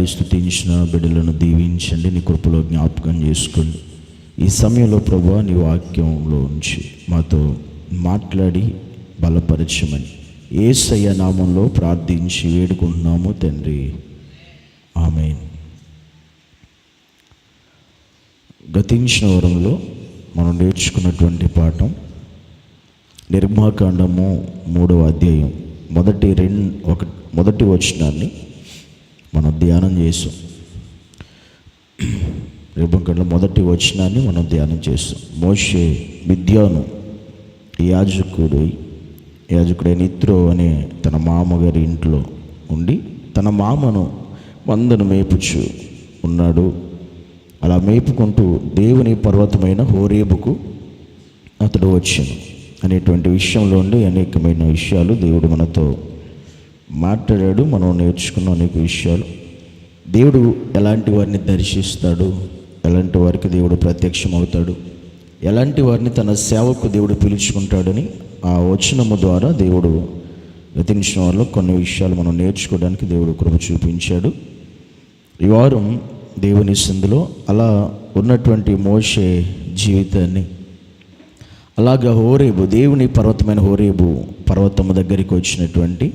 పాడిన పాడి స్థుతించిన బిడ్డలను దీవించండి నీ కృపలో జ్ఞాపకం చేసుకోండి. ఈ సమయంలో ప్రభు నీ వాక్యంలో ఉంచి మాతో మాట్లాడి బలపరచమని ఏసయ్య నామంలో ప్రార్థించి వేడుకుంటున్నాము తండ్రి. ఆమె గతించిన వరంలో మనం నేర్చుకున్నటువంటి పాఠం నిర్మాకాండము మూడవ అధ్యాయం మొదటి రెండు ఒక మొదటి వచనాన్ని మనం ధ్యానం చేసాం నిర్మాకాండ మొదటి వచనాన్ని మనం ధ్యానం చేస్తాం. మోషే విద్యాను యాజకుడు యాజకుడైన ఇత్రో అనే తన మామగారి ఇంట్లో ఉండి తన మామను మందను మేపుచు ఉన్నాడు. అలా మేపుకుంటూ దేవుని పర్వతమైన హోరేబుకు అతడు వచ్చాను అనేటువంటి విషయంలో ఉండి అనేకమైన విషయాలు దేవుడు మనతో మాట్లాడాడు మనం నేర్చుకున్న అనేక విషయాలు. దేవుడు ఎలాంటి వారిని దర్శిస్తాడు? ఎలాంటి వారికి దేవుడు ప్రత్యక్షం అవుతాడు ఎలాంటి వారిని తన సేవకు దేవుడు పిలుచుకుంటాడని ఆ వచనము ద్వారా దేవుడు గతించిన వాళ్ళు కొన్ని విషయాలు మనం నేర్చుకోవడానికి దేవుడు కృప చూపించాడు. ఈ వారం దేవుని సందులో అలా ఉన్నటువంటి మోషే జీవితాన్ని అలాగా హోరేబు దేవుని పర్వతమైన హోరేబు పర్వతము దగ్గరికి వచ్చినటువంటి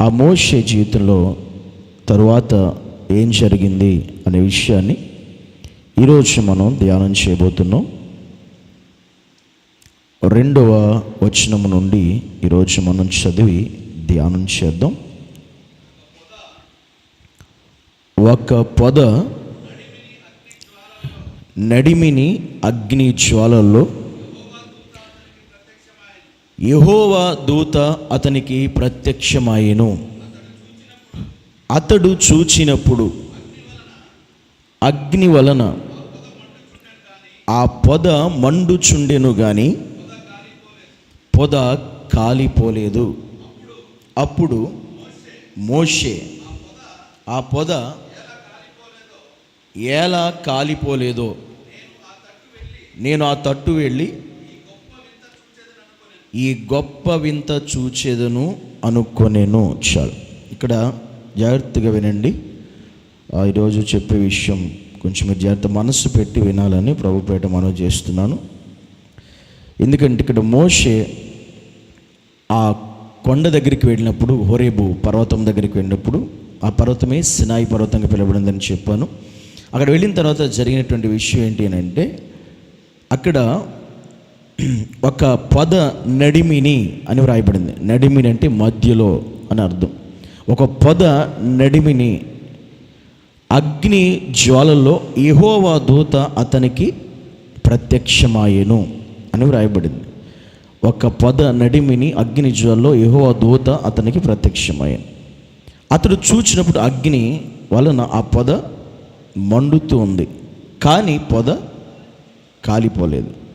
ఆ మోషే జీవితంలో తరువాత ఏం జరిగింది అనే విషయాన్ని ఈరోజు మనం ధ్యానం చేయబోతున్నాం. రెండవ వచనం నుండి ఈరోజు మనం చదివి ధ్యానం చేద్దాం. ఒక పొద నడిమిని అగ్ని జ్వాలల్లో యహోవా దూత అతనికి ప్రత్యక్షమాయెను. అతడు చూచినప్పుడు అగ్ని వలన ఆ పొద మండుచుండెను గాని పొద కాలిపోలేదు. అప్పుడు మోషే ఆ పొద ఎలా కాలిపోలేదో నేను ఆ తట్టు వెళ్ళి ఈ గొప్ప వింత చూచేదను అనుకొనేను. చాలు. ఇక్కడ జాగ్రత్తగా వినండి. ఆ, ఈరోజు చెప్పే విషయం కొంచెం మీరు జాగ్రత్త మనస్సు పెట్టి వినాలని ప్రభుపేట మనం చేస్తున్నాను. ఎందుకంటే ఇక్కడ మోషే ఆ కొండ దగ్గరికి వెళ్ళినప్పుడు హోరేబు పర్వతం దగ్గరికి వెళ్ళినప్పుడు ఆ పర్వతమే సినాయి పర్వతంగా పిలవబడిందని చెప్పాను. అక్కడ వెళ్ళిన తర్వాత జరిగినటువంటి విషయం ఏంటి అని అంటే అక్కడ ఒక పద నడిమిని అని వ్రాయబడింది. నడిమిని అంటే మధ్యలో అని అర్థం. ఒక పద నడిమిని అగ్ని జ్వాలల్లో ఎహోవా దూత అతనికి ప్రత్యక్షమాయను అని వ్రాయబడింది. ఒక పద నడిమిని అగ్ని జ్వాలలో ఎహోవా దూత అతనికి ప్రత్యక్షమాయను. అతడు చూచినప్పుడు అగ్ని వలన ఆ పొద మండుతూ ఉంది. కానీ పొద కాలిపోలేదు.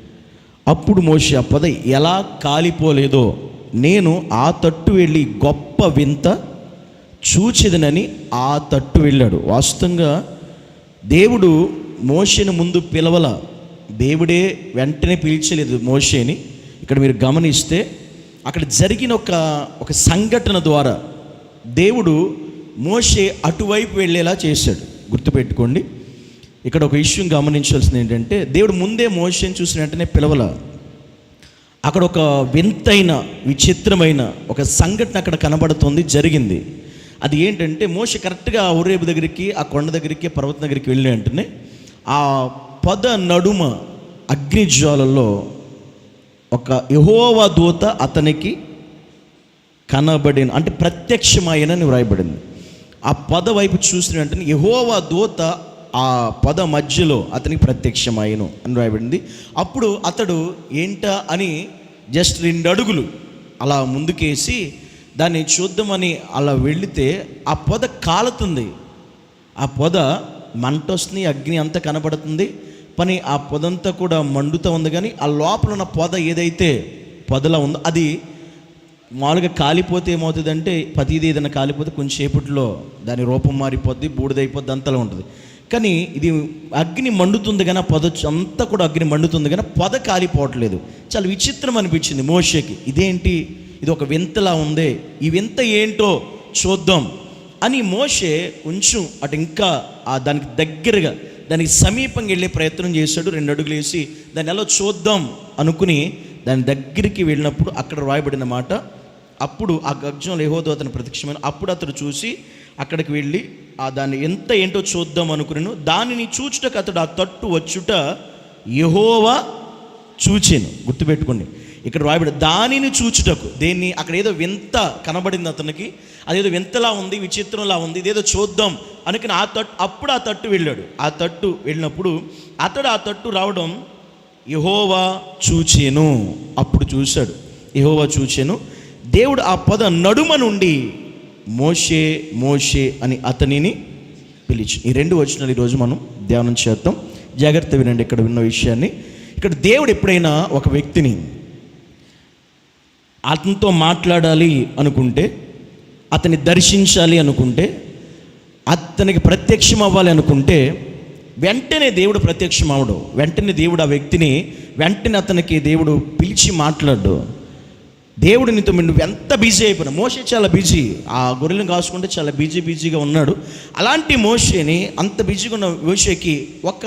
అప్పుడు మోషే ఆ పొద ఎలా కాలిపోలేదో నేను ఆ తట్టు వెళ్ళి గొప్ప వింత చూచిదనని ఆ తట్టు వెళ్ళాడు. వాస్తవంగా దేవుడు మోషేని ముందు పిలవల. దేవుడే వెంటనే పిలిచలేదు మోషేని. ఇక్కడ మీరు గమనిస్తే అక్కడ జరిగిన ఒక ఒక సంఘటన ద్వారా దేవుడు మోషే అటువైపు వెళ్ళేలా చేశాడు. గుర్తుపెట్టుకోండి. ఇక్కడ ఒక విషయం గమనించాల్సింది ఏంటంటే దేవుడు ముందే మోషన్ చూసిన వెంటనే పిలవల. అక్కడ ఒక వింతైన విచిత్రమైన ఒక సంఘటన అక్కడ కనబడుతుంది జరిగింది. అది ఏంటంటే మోష కరెక్ట్గా ఆ ఊరేపు దగ్గరికి ఆ కొండ దగ్గరికి పర్వతం దగ్గరికి వెళ్ళిన వెంటనే ఆ పద నడుమ అగ్నిజ్వాలలో ఒక యహోవా దూత అతనికి కనబడిన అంటే ప్రత్యక్షమాయనని వ్రాయబడింది. ఆ పద వైపు చూసిన వెంటనే యహోవా దూత ఆ పద మధ్యలో అతనికి ప్రత్యక్షమాయను అని రాయబడింది. అప్పుడు అతడు ఏంట అని జస్ట్ రెండు అడుగులు అలా ముందుకేసి దాన్ని చూద్దామని అలా వెళితే ఆ పొద కాలుతుంది. ఆ పొద మంట వస్తుంది అగ్ని అంతా కనబడుతుంది పని ఆ పొదంతా కూడా మండుతూ ఉంది కానీ ఆ లోపల ఉన్న పొద ఏదైతే పొదలా ఉందో అది మామూలుగా కాలిపోతే ఏమవుతుందంటే ప్రతిదీ ఏదైనా కాలిపోతే కొంచెం సేపట్లో దాని రూపం మారిపోద్ది బూడిదైపోద్ది అంతలా ఉంటుంది. కానీ ఇది అగ్ని మండుతుంది కానీ పొద అంతా కూడా అగ్ని మండుతుంది కానీ పొద కాలిపోవట్లేదు. చాలా విచిత్రం అనిపించింది మోషేకి. ఇదేంటి? ఇది ఒక వింతలా ఉంది. ఈ వింత ఏంటో చూద్దాం అని మోషే కొంచెం అటు ఇంకా ఆ దానికి దగ్గరగా దానికి సమీపంగా వెళ్ళే ప్రయత్నం చేశాడు. రెండు అడుగులు వేసి దాన్ని ఎలా చూద్దాం అనుకుని దాని దగ్గరికి వెళ్ళినప్పుడు అక్కడ రాయబడిన మాట అప్పుడు ఆ గజ్జం లేహోదో అతను ప్రత్యక్షమైన అప్పుడు అతడు చూసి అక్కడికి వెళ్ళి ఆ దాన్ని ఎంత ఏంటో చూద్దాం అనుకున్నాను దానిని చూచుటకు అతడు ఆ తట్టు వచ్చుట యహోవా చూచాను. గుర్తుపెట్టుకోండి. ఇక్కడ రాయబడి దానిని చూచుటకు. దేన్ని అక్కడ ఏదో వింత కనబడింది అతనికి. అదేదో వింతలా ఉంది విచిత్రంలా ఉంది ఇదేదో చూద్దాం అనుకుని ఆ తట్టు అప్పుడు ఆ తట్టు వెళ్ళాడు. ఆ తట్టు వెళ్ళినప్పుడు అతడు ఆ తట్టు రావడం యహోవా చూచాను. అప్పుడు చూశాడు. యహోవా చూచాను. దేవుడు ఆ పద నడుమ నుండి మోషే మోషే అని అతనిని పిలిచి ఈ రెండు వచనాలు ఈరోజు మనం ధ్యానం చేద్దాం. జాగ్రత్త వినండి ఇక్కడ విన్న విషయాన్ని. ఇక్కడ దేవుడు ఎప్పుడైనా ఒక వ్యక్తిని అతనితో మాట్లాడాలి అనుకుంటే అతన్ని దర్శించాలి అనుకుంటే అతనికి ప్రత్యక్షం అవ్వాలి అనుకుంటే వెంటనే దేవుడు ప్రత్యక్షం అవడు వెంటనే దేవుడు ఆ వ్యక్తిని వెంటనే అతనికి దేవుడు పిలిచి మాట్లాడు. దేవుడు నీతో నువ్వు ఎంత బిజీ అయిపోయినా మోషే చాలా బిజీ. ఆ గొర్రెలను కాసుకుంటే చాలా బిజీ బిజీగా ఉన్నాడు. అలాంటి మోషేని అంత బిజీగా ఉన్న మోషేకి ఒక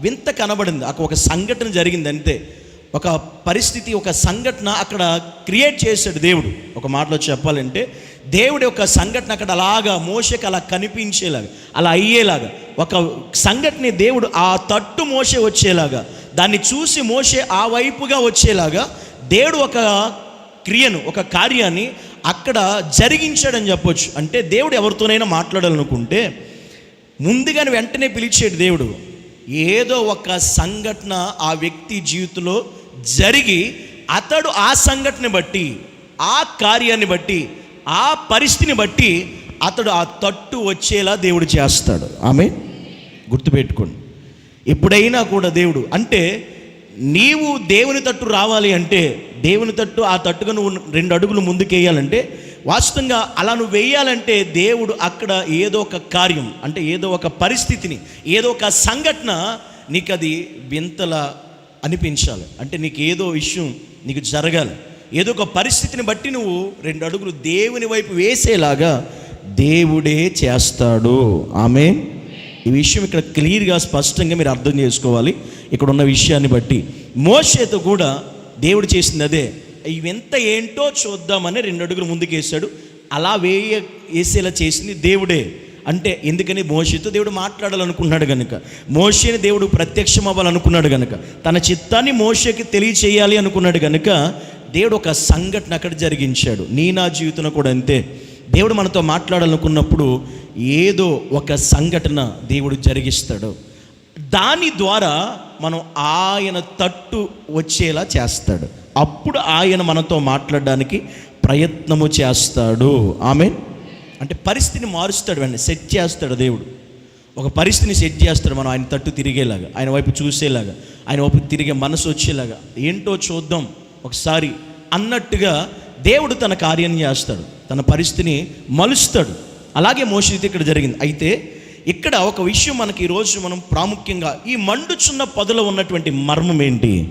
వింత కనబడింది. అక్కడ ఒక సంఘటన జరిగింది అంతే. ఒక పరిస్థితి ఒక సంఘటన అక్కడ క్రియేట్ చేశాడు దేవుడు. ఒక మాటలో చెప్పాలంటే దేవుడి యొక్క సంఘటన అక్కడ అలాగా మోసకి అలా కనిపించేలాగా అలా అయ్యేలాగా. ఒక సంఘటన దేవుడు ఆ తట్టు మోసే వచ్చేలాగా దాన్ని చూసి మోసే ఆ వైపుగా వచ్చేలాగా దేవుడు ఒక క్రియను ఒక కార్యాన్ని అక్కడ జరిగించాడని చెప్పొచ్చు. అంటే దేవుడు ఎవరితోనైనా మాట్లాడాలనుకుంటే ముందుగానే వెంటనే పిలిచాడు దేవుడు. ఏదో ఒక సంఘటన ఆ వ్యక్తి జీవితంలో జరిగి అతడు ఆ సంఘటన బట్టి ఆ కార్యాన్ని బట్టి ఆ పరిస్థితిని బట్టి అతడు ఆ తట్టు వచ్చేలా దేవుడు చేస్తాడు. ఆమె గుర్తుపెట్టుకోండి. ఎప్పుడైనా కూడా దేవుడు అంటే నీవు దేవుని తట్టు రావాలి అంటే దేవుని తట్టు ఆ తట్టుగా నువ్వు రెండు అడుగులు ముందుకేయాలంటే వాస్తవంగా అలా నువ్వు వేయాలంటే దేవుడు అక్కడ ఏదో ఒక కార్యం అంటే ఏదో ఒక పరిస్థితిని ఏదో ఒక సంఘటన నీకు అది వింతలా అనిపించాలి. అంటే నీకు ఏదో విషయం నీకు జరగాలి. ఏదో ఒక పరిస్థితిని బట్టి నువ్వు రెండు అడుగులు దేవుని వైపు వేసేలాగా దేవుడే చేస్తాడు. ఆమె ఈ విషయం ఇక్కడ క్లియర్గా స్పష్టంగా మీరు అర్థం చేసుకోవాలి. ఇక్కడ ఉన్న విషయాన్ని బట్టి. మోషేతో కూడా దేవుడు చేసింది అదే. ఇవెంత ఏంటో చూద్దామని రెండు అడుగులు ముందుకు అలా వేయ వేసేలా చేసింది దేవుడే. అంటే ఎందుకని మోషితో దేవుడు మాట్లాడాలనుకున్నాడు కనుక మోషని దేవుడు ప్రత్యక్షం అవ్వాలనుకున్నాడు కనుక తన చిత్తాన్ని మోషకి తెలియచేయాలి అనుకున్నాడు కనుక దేవుడు ఒక సంఘటన అక్కడ జరిగించాడు. నీ నా జీవితంలో కూడా అంతే. దేవుడు మనతో మాట్లాడాలనుకున్నప్పుడు ఏదో ఒక సంఘటన దేవుడు జరిగిస్తాడు. దాని ద్వారా మనం ఆయన తట్టు వచ్చేలా చేస్తాడు. అప్పుడు ఆయన మనతో మాట్లాడడానికి ప్రయత్నము చేస్తాడు. ఆమె అంటే పరిస్థితిని మారుస్తాడు వెంటనే సెట్ చేస్తాడు దేవుడు. ఒక పరిస్థితిని సెట్ చేస్తాడు మనం ఆయన తట్టు తిరిగేలాగా ఆయన వైపు చూసేలాగా ఆయన వైపు తిరిగే మనసు వచ్చేలాగా. ఏంటో చూద్దాం ఒకసారి. అన్నట్టుగా దేవుడు తన కార్యం చేస్తాడు. తన పరిస్థితిని మలుస్తాడు. అలాగే మోసైతే ఇక్కడ జరిగింది. అయితే ఇక్కడ ఒక విషయం మనకి ఈరోజు మనం ప్రాముఖ్యంగా ఈ మండుచున్న పదలో ఉన్నటువంటి మర్మం ఏంటి?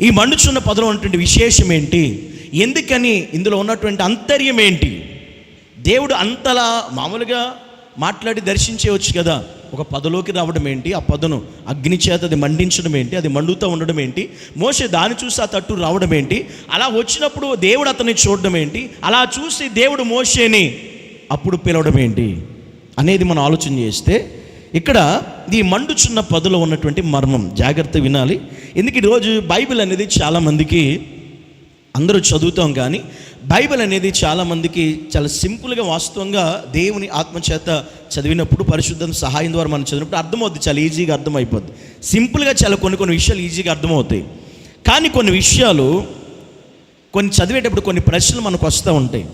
ఈ మండుచున్న పదలో ఉన్నటువంటి విశేషం ఏంటి? ఎందుకని ఇందులో ఉన్నటువంటి అంతర్యం ఏంటి? దేవుడు అంతలా మామూలుగా మాట్లాడి దర్శించేయవచ్చు కదా. ఒక పదలోకి రావడం ఏంటి? ఆ పదను అగ్ని చేత అది మండించడం ఏంటి? అది మండుతూ ఉండడం ఏంటి? మోసే దాన్ని చూసి ఆ తట్టు రావడం ఏంటి? అలా వచ్చినప్పుడు దేవుడు అతన్ని చూడడం ఏంటి? అలా చూసి దేవుడు మోసేని అప్పుడు పిలవడం ఏంటి? అనేది మనం ఆలోచన చేస్తే ఇక్కడ ఈ మండుచున్న పదులో ఉన్నటువంటి మర్మం జాగ్రత్త వినాలి. ఎందుకు ఈరోజు బైబిల్ అనేది చాలామందికి అందరూ చదువుతాం కానీ బైబిల్ అనేది చాలామందికి చాలా సింపుల్గా వాస్తవంగా దేవుని ఆత్మచేత చదివినప్పుడు పరిశుద్ధం సహాయం ద్వారా మనం చదివినప్పుడు అర్థమవుద్ది. చాలా ఈజీగా అర్థమైపోద్ది. సింపుల్గా చాలా కొన్ని కొన్ని విషయాలు ఈజీగా అర్థమవుతాయి. కానీ కొన్ని విషయాలు కొన్ని చదివేటప్పుడు కొన్ని ప్రశ్నలు మనకు వస్తూ ఉంటాయి.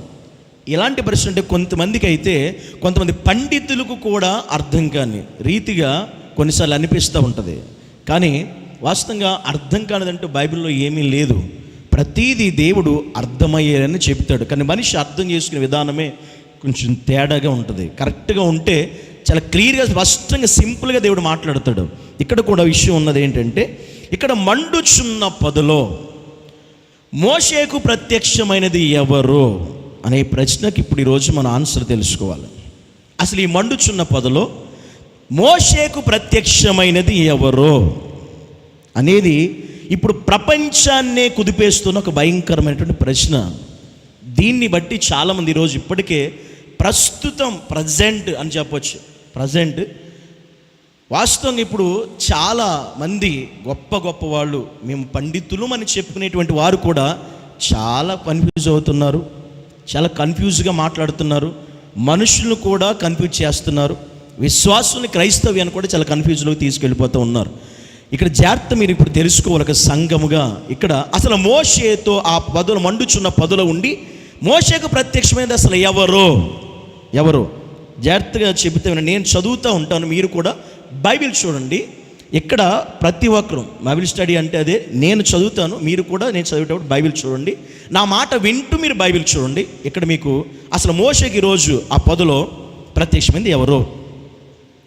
ఇలాంటి ప్రశ్న అంటే కొంతమందికి అయితే కొంతమంది పండితులకు కూడా అర్థం కాని రీతిగా కొన్నిసార్లు అనిపిస్తూ ఉంటుంది. కానీ వాస్తవంగా అర్థం కానిదంటూ బైబిల్లో ఏమీ లేదు. ప్రతీది దేవుడు అర్థమయ్యేదని చెప్తాడు కానీ మనిషి అర్థం చేసుకునే విధానమే కొంచెం తేడాగా ఉంటుంది. కరెక్ట్గా ఉంటే చాలా క్లియర్గా స్పష్టంగా సింపుల్గా దేవుడు మాట్లాడతాడు. ఇక్కడ కూడా విషయం ఉన్నది ఏంటంటే ఇక్కడ మండుచున్న పదలో మోషేకు ప్రత్యక్షమైనది ఎవరు? అనే ప్రశ్నకి ఇప్పుడు ఈరోజు మన ఆన్సర్ తెలుసుకోవాలి. అసలు ఈ మండుచున్న పొదలో మోషేకు ప్రత్యక్షమైనది ఎవరో అనేది ఇప్పుడు ప్రపంచాన్నే కుదిపేస్తున్న ఒక భయంకరమైనటువంటి ప్రశ్న. దీన్ని బట్టి చాలామంది ఈరోజు ఇప్పటికే ప్రస్తుతం ప్రజెంట్ అని చెప్పొచ్చు. ప్రజెంట్ వాస్తవంగా ఇప్పుడు చాలా మంది గొప్ప గొప్ప వాళ్ళు మేము పండితులు అని చెప్పుకునేటువంటి వారు కూడా చాలా కన్ఫ్యూజ్ అవుతున్నారు. చాలా కన్ఫ్యూజ్గా మాట్లాడుతున్నారు. మనుషులను కూడా కన్ఫ్యూజ్ చేస్తున్నారు. విశ్వాసుల్ని క్రైస్తవ్యాన్ని కూడా చాలా కన్ఫ్యూజ్లోకి తీసుకెళ్ళిపోతూ ఉన్నారు. ఇక్కడ జాగ్రత్త మీరు ఇప్పుడు తెలుసుకోవాలి ఒక సంఘముగా. ఇక్కడ అసలు మోషేతో ఆ పదులు మండుచున్న పదులు ఉండి మోషేకు ప్రత్యక్షమైనది అసలు ఎవరు? ఎవరు? జాగ్రత్తగా చెబితే నేను చదువుతూ ఉంటాను మీరు కూడా బైబిల్ చూడండి. ఇక్కడ ప్రతి ఒక్కరు బైబిల్ స్టడీ అంటే అదే నేను చదువుతాను మీరు కూడా నేను చదివేటప్పుడు బైబిల్ చూడండి. నా మాట వింటూ మీరు బైబిల్ చూడండి. ఇక్కడ మీకు అసలు మోసకి రోజు ఆ పదులో ప్రత్యక్షమైంది ఎవరో?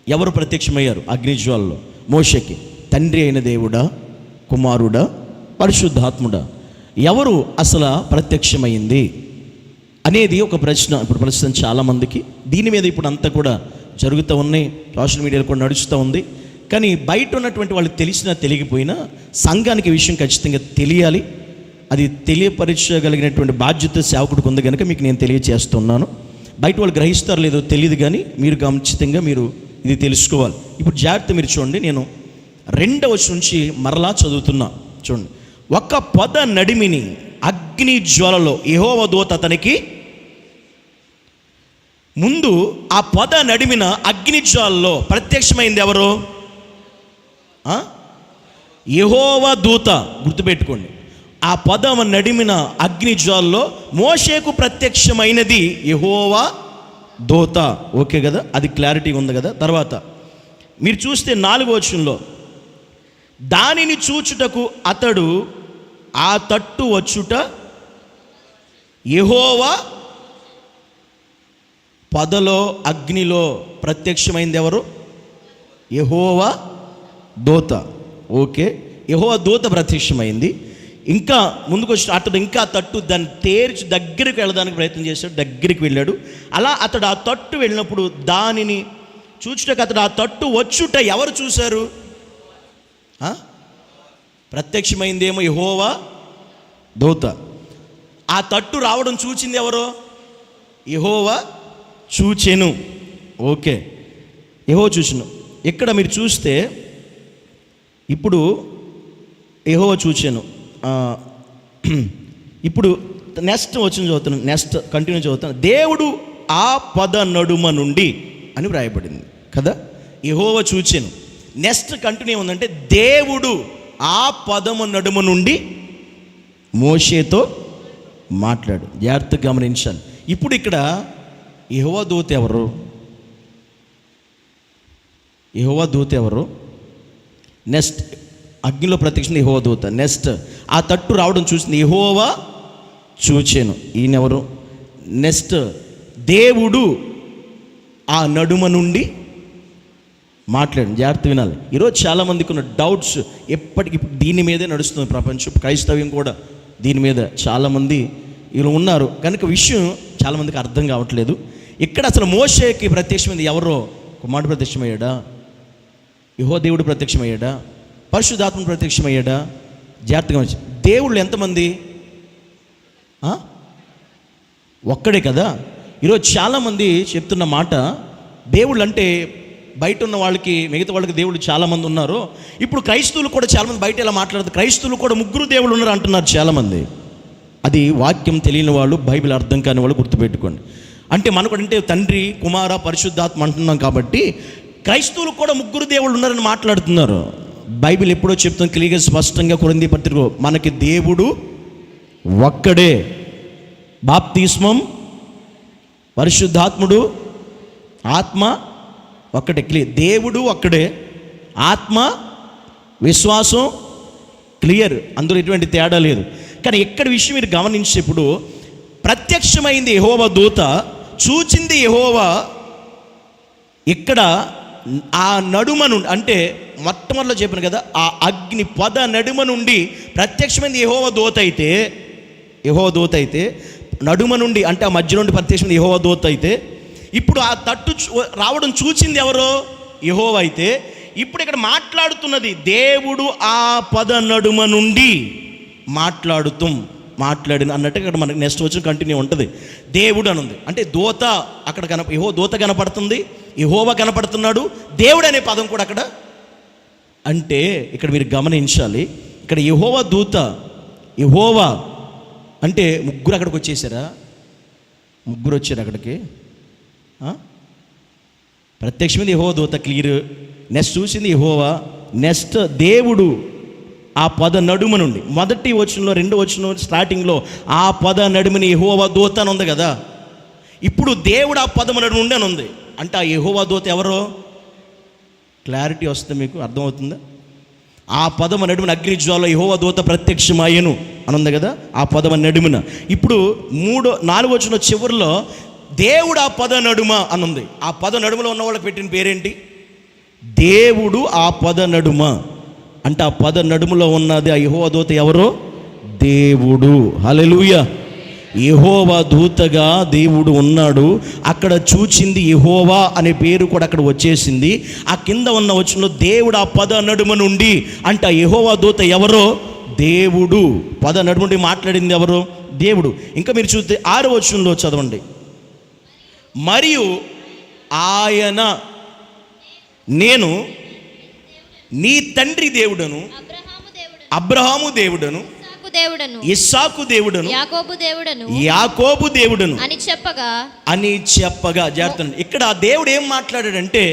ఎవరు ప్రత్యక్షమయ్యారు అగ్నిజ్వాలలో? మోషకి. తండ్రి అయిన దేవుడా? కుమారుడా? పరిశుద్ధాత్ముడా? ఎవరు అసలు ప్రత్యక్షమైంది అనేది ఒక ప్రశ్న ఇప్పుడు ప్రస్తుతం చాలామందికి. దీని మీద ఇప్పుడు అంతా కూడా జరుగుతూ ఉన్నాయి. సోషల్ మీడియాలో కూడా నడుస్తూ ఉంది. కానీ బయట ఉన్నటువంటి వాళ్ళు తెలిసినా తెలియకపోయినా సంఘానికి విషయం ఖచ్చితంగా తెలియాలి. అది తెలియపరచగలిగినటువంటి బాధ్యత సేవకుడికి ఉంది కనుక మీకు నేను తెలియజేస్తున్నాను బయట వాళ్ళు గ్రహిస్తారో లేదో తెలియదు కానీ మీరు ఖచ్చితంగా మీరు ఇది తెలుసుకోవాలి. ఇప్పుడు జాగ్రత్త మీరు చూడండి. నేను రెండవ నుంచి మరలా చదువుతున్నా. చూడండి. ఒక పద నడిమిని అగ్ని జ్వాలలో యహోవ దూత అతనికి ముందు ఆ పొద నడిమిన అగ్ని జ్వాలలో ప్రత్యక్షమైంది ఎవరు? యెహోవా దూత గుర్తుపెట్టుకోండి. ఆ పదం నడిమిన అగ్నిజ్వాల్లో మోషేకు ప్రత్యక్షమైనది యహోవా దోత. ఓకే కదా? అది క్లారిటీ ఉంది కదా? తర్వాత మీరు చూస్తే నాలుగో వచ్చంలో దానిని చూచుటకు అతడు ఆ తట్టు వచ్చుట యహోవా పదలో అగ్నిలో ప్రత్యక్షమైంది ఎవరు? యహోవా దూత. ఓకే? యెహోవా దూత ప్రత్యక్షమైంది. ఇంకా ముందుకు వచ్చి అతడు ఇంకా తట్టు దాన్ని తేర్చి దగ్గరికి వెళ్ళడానికి ప్రయత్నం చేశాడు దగ్గరికి వెళ్ళాడు. అలా అతడు ఆ తట్టు వెళ్ళినప్పుడు దానిని చూచుటకు అతడు ఆ తట్టు వచ్చుట ఎవరు చూశారు? ప్రత్యక్షమైందేమో యహోవా దూత. ఆ తట్టు రావడం చూచింది ఎవరో? యహోవా చూచెను. ఓకే. యహో చూసిను ఇక్కడ మీరు చూస్తే ఇప్పుడు ఏహో చూచాను. ఇప్పుడు నెక్స్ట్ వచ్చిన చదువుతున్నాను నెక్స్ట్ కంటిన్యూ చదువుతాను దేవుడు ఆ పద నడుమ నుండి అని వ్రాయబడింది కదా? యెహోవా చూచాను. నెక్స్ట్ కంటిన్యూ ఉందంటే దేవుడు ఆ పదము నడుమ నుండి మోషేతో మాట్లాడు. జాగ్రత్తగా గమనించాను ఇప్పుడు ఇక్కడ యెహోవా దూత ఎవరు? యెహోవా దూత ఎవరు? నెక్స్ట్ అగ్నిలో ప్రత్యక్ష యెహోవా దూత. నెక్స్ట్ ఆ తట్టు రావడం చూసింది ఎహోవా చూచాను. ఈయనెవరు? నెక్స్ట్ దేవుడు ఆ నడుమ నుండి మాట్లాడండి జాగ్రత్త వినాలి. ఈరోజు చాలామందికి ఉన్న డౌట్స్ ఎప్పటికి దీని మీదే నడుస్తుంది ప్రపంచం. క్రైస్తవ్యం కూడా దీని మీద చాలామంది వీళ్ళు ఉన్నారు. కనుక విషయం చాలామందికి అర్థం కావట్లేదు. ఇక్కడ అసలు మోషేకి ప్రత్యక్షమైంది ఎవరో? కుమారుడు ప్రత్యక్షమయ్యాడా? యహో దేవుడు ప్రత్యక్షమయ్యాడా? పరిశుధాత్మ ప్రత్యక్షమయ్యాడా? జాగ్రత్తగా గమనించు. దేవుళ్ళు ఎంతమంది? ఒక్కడే కదా? ఈరోజు చాలామంది చెప్తున్న మాట దేవుళ్ళు అంటే బయట ఉన్న వాళ్ళకి మిగతా వాళ్ళకి దేవుళ్ళు చాలామంది ఉన్నారు. ఇప్పుడు క్రైస్తవులు కూడా చాలామంది బయట ఎలా మాట్లాడదు క్రైస్తవులు కూడా ముగ్గురు దేవుళ్ళు ఉన్నారు అంటున్నారు చాలామంది. అది వాక్యం తెలియని వాళ్ళు బైబిల్ అర్థం కాని వాళ్ళు గుర్తుపెట్టుకోండి. అంటే మనకు అంటే తండ్రి కుమార పరిశుద్ధాత్మ అంటున్నాం కాబట్టి క్రైస్తవులు కూడా ముగ్గురు దేవుళ్ళు ఉన్నారని మాట్లాడుతున్నారు. బైబిల్ ఎప్పుడో చెప్తాం క్లియర్గా స్పష్టంగా కొరింది పత్రిక మనకి దేవుడు ఒక్కడే. బాప్తిస్మం పరిశుద్ధాత్ముడు ఆత్మ ఒక్కటే. క్లియర్ దేవుడు ఒక్కడే ఆత్మ విశ్వాసం క్లియర్ అందులో ఎటువంటి తేడా లేదు. కానీ ఎక్కడ విషయం మీరు గమనించేప్పుడు ప్రత్యక్షమైంది యహోవ దూత చూచింది యెహోవా ఇక్కడ ఆ నడుమ నుండి అంటే మొట్టమొదటిలో చెప్పాను కదా ఆ అగ్ని పద నడుమ నుండి ప్రత్యక్షమైంది యహోవ దూత అయితే యహోవ దూత అయితే నడుమ నుండి అంటే ఆ మధ్య నుండి ప్రత్యక్షమైంది యహోవ దూత అయితే ఇప్పుడు ఆ తట్టు చూ- రావడం చూచింది ఎవరో? యహోవ అయితే ఇప్పుడు ఇక్కడ మాట్లాడుతున్నది దేవుడు ఆ పద నడుమ నుండి మాట్లాడుతూ. మాట్లాడిన అన్నట్టు ఇక్కడ మనకి నెక్స్ట్ వచ్చిన కంటిన్యూ ఉంటుంది. దేవుడు అని ఉంది అంటే దోత అక్కడ కన యహో దోత కనపడుతుంది యహోవ కనపడుతున్నాడు దేవుడు అనే పదం కూడా అక్కడ అంటే ఇక్కడ మీరు గమనించాలి. ఇక్కడ యహోవ దూత యహోవ అంటే ముగ్గురు అక్కడికి వచ్చేసారా? ముగ్గురు వచ్చారు అక్కడికి. ప్రత్యక్షమైంది యహోవ దూత క్లియర్. నెక్స్ట్ చూసింది యహోవా. నెక్స్ట్ దేవుడు ఆ పద నడుమ నుండి. మొదటి వచనంలో రెండు వచనం స్టార్టింగ్లో ఆ పద నడుమని యహోవా దూత అని ఉంది కదా. ఇప్పుడు దేవుడు ఆ పదము నడుము నుండి అని ఉంది. అంటే ఆ యహోవా దూత ఎవరో? క్లారిటీ వస్తే మీకు అర్థమవుతుందా? ఆ పదమ నడుమున అగ్నిజ్వాల యహోవ దూత ప్రత్యక్షమాయను అని ఉంది కదా ఆ పదమ నడుమున. ఇప్పుడు మూడో నాలుగు వచ్చిన చివరిలో దేవుడు ఆ పద నడుమ అని ఉంది. ఆ పద నడుములో ఉన్న వాళ్ళకి పెట్టిన పేరేంటి? దేవుడు ఆ పద నడుమ. అంటే ఆ పద నడుములో ఉన్నది ఆ యహోవ దూత ఎవరో? దేవుడు. హలెలుయ యహోవా దూతగా దేవుడు ఉన్నాడు. అక్కడ చూచింది యహోవా అనే పేరు కూడా అక్కడ వచ్చేసింది. ఆ కింద ఉన్న వచ్చిన దేవుడు ఆ పద నడుమ నుండి అంటే ఆ యహోవా దూత ఎవరో? దేవుడు. పద నడుమ నుండి మాట్లాడింది ఎవరు? దేవుడు. ఇంకా మీరు చూస్తే ఆరు వచనంలో చదవండి. మరియు ఆయన నేను నీ తండ్రి దేవుడను అబ్రహాము దేవుడను దేవుడను ఇస్సాకు దేవుడను యాకోబు దేవుడను యాకోబు దేవుడను అని చెప్పగా అని చెప్పగా జాగ్రత్త ఇక్కడ ఆ దేవుడు ఏం మాట్లాడాడంటే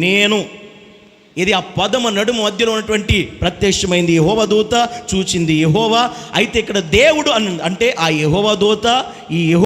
నేను ఇది ఆ పదమ నడుము మధ్యలో ఉన్నటువంటి ప్రత్యక్షమైంది యహోవ దూత చూచింది యహోవా అయితే ఇక్కడ దేవుడు అని అంటే ఆ యహోవ దూత ఈ